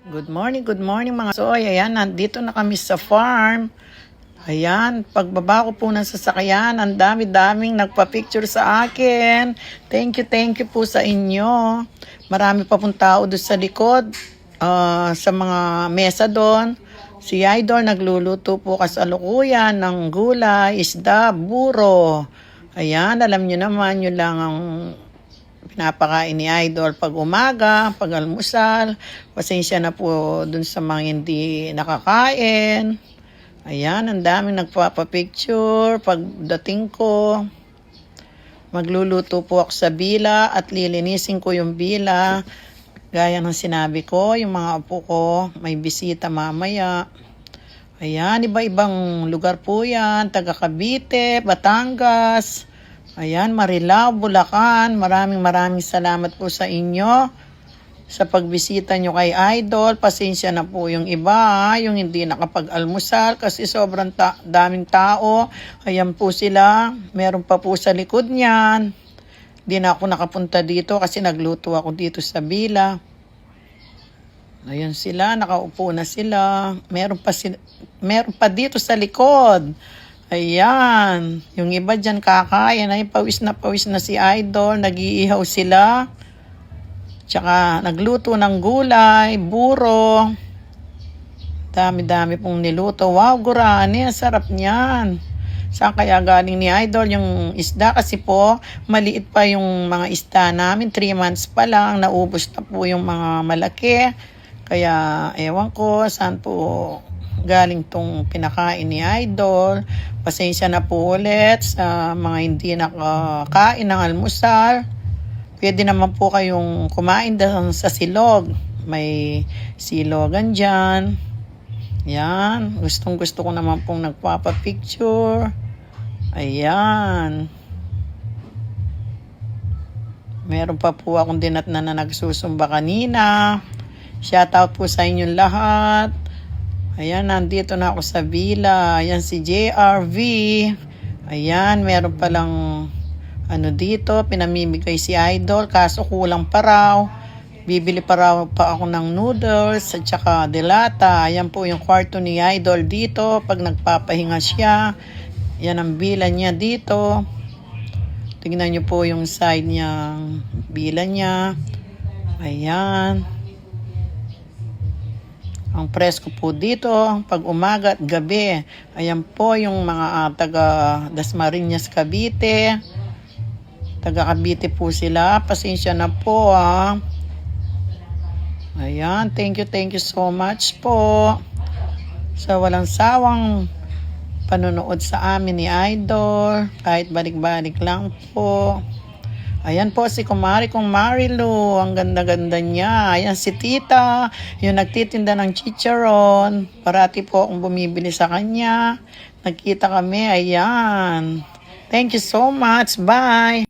Good morning, good morning mga soy. Ayan, nandito na kami sa farm. Ayan, pagbaba ko po ng sasakyan, ang dami-daming nagpa-picture sa akin. Thank you, thank you po sa inyo. Marami pa pong tao doon sa likod, ah, sa mga mesa doon. Si Idol nagluluto po kasalukuyan ng gulay, isda, buro. Ayan, alam nyo naman, yun lang ang pinapakain ni Idol pag umaga, pag almusal. Pasensya na po dun sa mga hindi nakakain. Ayan, ang daming nagpapapicture. Pagdating ko, magluluto po ako sa bila at lilinisin ko yung bila. Gaya ng sinabi ko, yung mga apo ko, may bisita mamaya. Ayan, iba-ibang lugar po yan. Taga Cavite, Batangas. Ayan, Marilao, Bulacan. Maraming maraming salamat po sa inyo sa pagbisita nyo kay Idol. Pasensya na po yung iba, yung hindi nakapag-almusal kasi sobrang ta- daming tao. Ayan po sila. Meron pa po sa likod niyan. Hindi na ako nakapunta dito kasi nagluto ako dito sa Bila. Ayan sila, nakaupo na sila. Meron pa, si- meron pa dito sa likod. Ayan. Yung iba dyan kakain. Ay, pawis na pawis na si Idol. Nag-iihaw sila. Tsaka nagluto ng gulay, buro. Dami-dami pong niluto. Wow, gurani. Ang sarap niyan. Saan kaya galing ni Idol yung isda? Kasi po, maliit pa yung mga isda namin. 3 months pa lang. Naubos na po yung mga malaki. Kaya, ewan ko, saan po galing tong pinakain ni Idol. Pasensya na po ulit sa mga hindi nakakain ng almusal. Pwede naman po kayong kumain sa silog. May silogan dyan. Yan. Gustong gusto ko naman pong nagpapapicture. Ayan. Meron pa po akong dinat na, na nagsusumba kanina. Shoutout po sa inyong lahat. Ayan, nandito na ako sa villa. Ayan si JRV. Ayan, meron palang ano dito, pinamimigay si Idol. Kaso kulang pa raw. Bibili pa raw pa ako ng noodles at saka delata. Ayan po yung kwarto ni Idol dito pag nagpapahinga siya. Yan ang bila niya dito. Tingnan niyo po yung side niya, bila niya. Ayan. Ang presko po dito, pag umaga at gabi. Ayan po yung mga ah, taga Dasmariñas, Cavite. Taga Cavite po sila. Pasensya na po ah. Ayan, thank you, thank you so much po. Sa walang sawang panonood sa amin ni Idol. Kahit balik-balik lang po. Ayan po si Kumari kong Marilu. Ang ganda-ganda niya. Ayan si Tita. Yung nagtitinda ng chicharon. Parati po akong bumibili sa kanya. Nagkita kami. Ayan. Thank you so much. Bye.